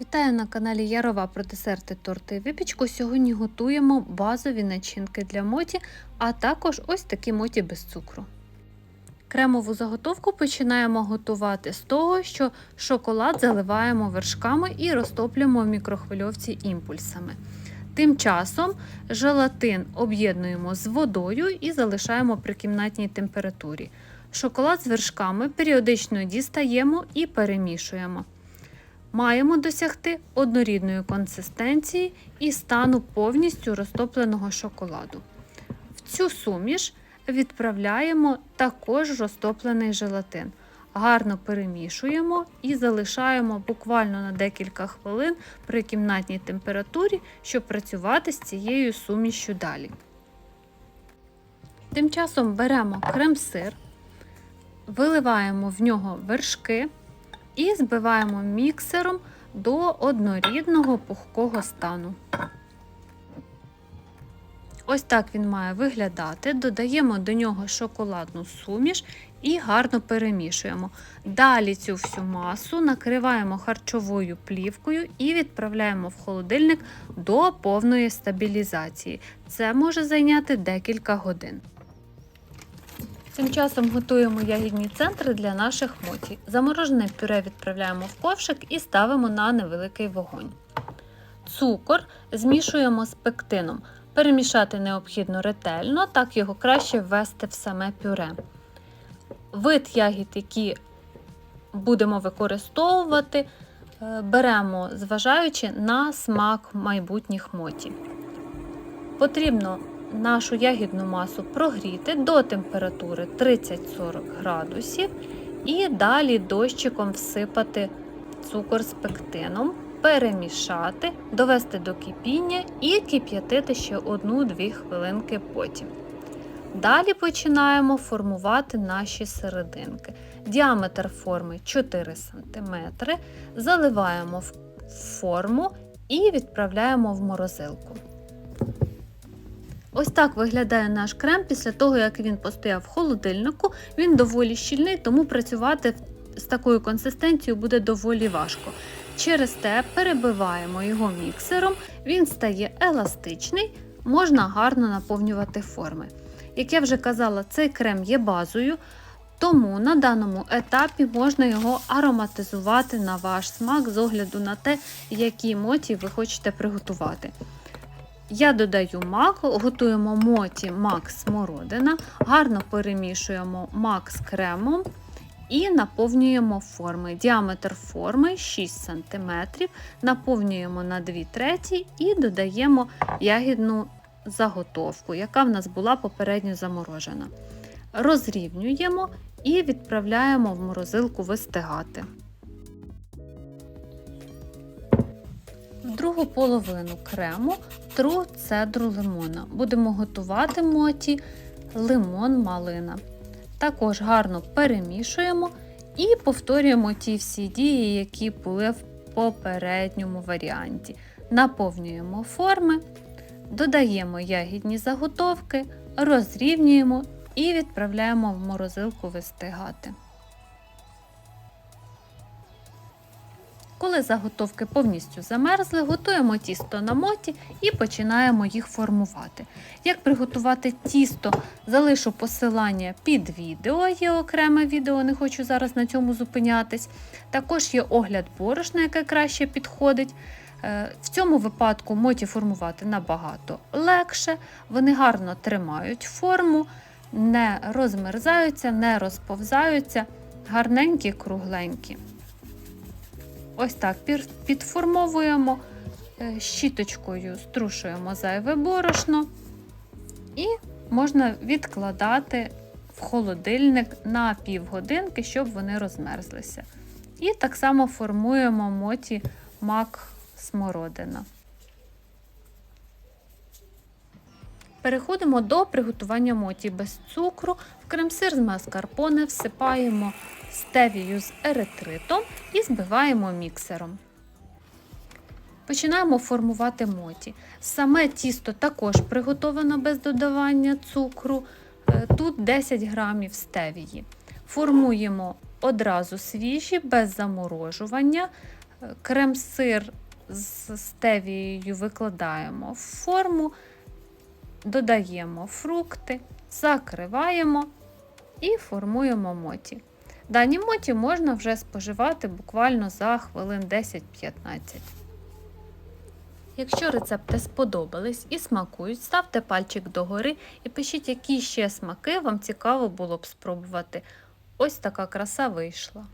Вітаю на каналі Ярова про десерти, торти і випічку. Сьогодні готуємо базові начинки для моті, а також ось такі моті без цукру. Кремову заготовку починаємо готувати з того, що шоколад заливаємо вершками і розтоплюємо в мікрохвильовці імпульсами. Тим часом желатин об'єднуємо з водою і залишаємо при кімнатній температурі. Шоколад з вершками періодично дістаємо і перемішуємо. Маємо досягти однорідної консистенції і стану повністю розтопленого шоколаду. В цю суміш відправляємо також розтоплений желатин. Гарно перемішуємо і залишаємо буквально на декілька хвилин при кімнатній температурі, щоб працювати з цією сумішю далі. Тим часом беремо крем-сир, виливаємо в нього вершки і збиваємо міксером до однорідного пухкого стану. Ось так він має виглядати. Додаємо до нього шоколадну суміш і гарно перемішуємо. Далі цю всю масу накриваємо харчовою плівкою і відправляємо в холодильник до повної стабілізації. Це може зайняти декілька годин. Тим часом готуємо ягідні центри для наших моті. Заморожене пюре відправляємо в ковшик і ставимо на невеликий вогонь. Цукор змішуємо з пектином. Перемішати необхідно ретельно, так його краще ввести в саме пюре. Вид ягід, які будемо використовувати, е, беремо, зважаючи на смак майбутніх моті. Потрібно нашу ягідну масу прогріти до температури 30-40 градусів і далі дощиком всипати цукор з пектином, перемішати, довести до кипіння і кип'ятити ще 1-2 хвилинки потім. Далі починаємо формувати наші серединки. Діаметр форми 4 см, заливаємо в форму і відправляємо в морозилку. Ось так виглядає наш крем після того, як він постояв в холодильнику. Він доволі щільний, тому працювати з такою консистенцією буде доволі важко. Через те перебиваємо його міксером, він стає еластичний, можна гарно наповнювати форми. Як я вже казала, цей крем є базою, тому на даному етапі можна його ароматизувати на ваш смак з огляду на те, які моті ви хочете приготувати. Я додаю мак, готуємо моті мак смородина, гарно перемішуємо мак з кремом і наповнюємо форми. Діаметр форми 6 см, наповнюємо на 2 треті і додаємо ягідну заготовку, яка в нас була попередньо заморожена. Розрівнюємо і відправляємо в морозилку вистигати. Другу половину крему тру цедру лимона. Будемо готувати моті лимон-малина. Також гарно перемішуємо і повторюємо ті всі дії, які були в попередньому варіанті. Наповнюємо форми, додаємо ягідні заготовки, розрівнюємо і відправляємо в морозилку вистигати. Коли заготовки повністю замерзли, готуємо тісто на моті і починаємо їх формувати. Як приготувати тісто, залишу посилання під відео, є окреме відео, не хочу зараз на цьому зупинятись. Також є огляд борошна, яке краще підходить. Е, В цьому випадку моті формувати набагато легше, вони гарно тримають форму, не розмерзаються, не розповзаються, гарненькі, кругленькі. Ось так підформовуємо, е, щіточкою струшуємо зайве борошно і можна відкладати в холодильник на півгодинки, щоб вони розмерзлися. І так само формуємо моті мак смородина. Переходимо до приготування моті без цукру. В крем-сир з маскарпоне всипаємо стевію з еритритом і збиваємо міксером. Починаємо формувати моті. Саме тісто також приготовано без додавання цукру. Е, Тут 10 грамів стевії. Формуємо одразу свіжі, без заморожування. Е, Крем-сир з стевією викладаємо в форму, додаємо фрукти, закриваємо і формуємо моті. Дані моті можна вже споживати буквально за хвилин 10-15. Якщо рецепти сподобались і смакують, ставте пальчик догори і пишіть, які ще смаки вам цікаво було б спробувати. Ось така краса вийшла.